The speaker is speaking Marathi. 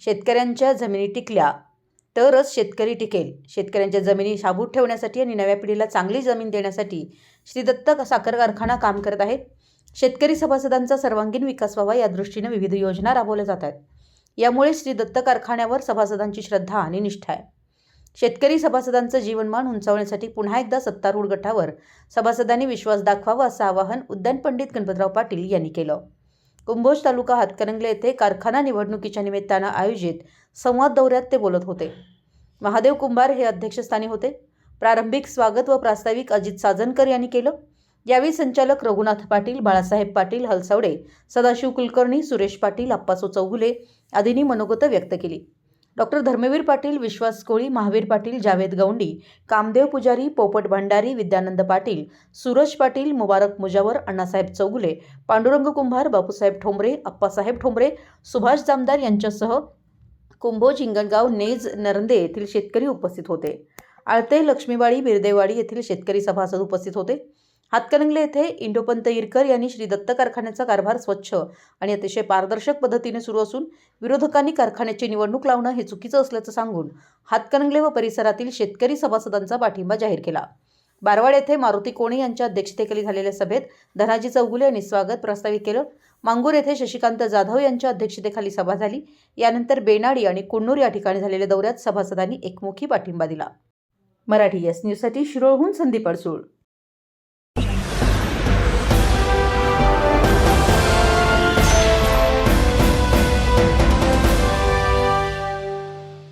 शेतकऱ्यांच्या जमिनी टिकल्या तरच शेतकरी टिकेल. शेतकऱ्यांच्या जमिनी शाबूत ठेवण्यासाठी आणि नव्या पिढीला चांगली जमीन देण्यासाठी श्री दत्त साखर कारखाना काम करत आहे शेतकरी सभासदांचा सर्वांगीण विकास व्हावा या दृष्टीने विविध योजना राबवल्या जात आहेत. यामुळे श्री दत्त कारखान्यावर सभासदांची श्रद्धा आणि निष्ठा आहे. शेतकरी सभासदांचं जीवनमान उंचावण्यासाठी पुन्हा एकदा सत्तारूढ गटावर सभासदांनी विश्वास दाखवावा असं आवाहन उद्यान पंडित गणपतराव पाटील यांनी केलं. कुंभोज तालुका हातकणंगले येथे कारखाना निवडणुकीच्या निमित्तानं आयोजित संवाद दौऱ्यात ते बोलत होते. महादेव कुंभार हे अध्यक्षस्थानी होते. प्रारंभिक स्वागत व प्रास्ताविक अजित साजनकर यांनी केलं. यावेळी संचालक रघुनाथ पाटील बाळासाहेब पाटील हलसावडे सदाशिव कुलकर्णी सुरेश पाटील अप्पासो चौगुले आदींनी मनोगत व्यक्त केली. डॉक्टर धर्मवीर पाटील विश्वास कोळी महावीर पाटील जावेद गौंडी कामदेव पुजारी पोपट भंडारी विद्यानंद पाटील सूरज पाटील मुबारक मुजावर अण्णासाहेब चौगुले पांडुरंग कुंभार बापूसाहेब ठोंबरे अप्पासाहेब ठोंबरे सुभाष जामदार यांच्यासह कुंभोज हिंगणगाव नेज नरंदे येथील शेतकरी उपस्थित होते. आळते लक्ष्मीवाडी बिरदेवाडी येथील शेतकरी सभासद उपस्थित होते. हातकणंगले येथे इंडोपंत इरकर यांनी श्री दत्त कारखान्याचा कारभार स्वच्छ आणि अतिशय पारदर्शक पद्धतीने सुरू असून विरोधकांनी कारखान्याची निवडणूक लावणं हे चुकीचं असल्याचं सांगून हातकणंगले व परिसरातील शेतकरी सभासदांचा पाठिंबा जाहीर केला. बारवाड येथे मारुती कोणे यांच्या अध्यक्षतेखाली झालेल्या सभेत धनाजी चौगुले यांनी स्वागत प्रस्तावित केलं. मांगूर येथे शशिकांत जाधव यांच्या अध्यक्षतेखाली सभा झाली. यानंतर बेनाडी आणि कुन्नूर या ठिकाणी झालेल्या दौऱ्यात सभासदांनी एकमुखी पाठिंबा दिला. मराठी एस न्यूजसाठी शिरोळहून संदीप अडसूळ.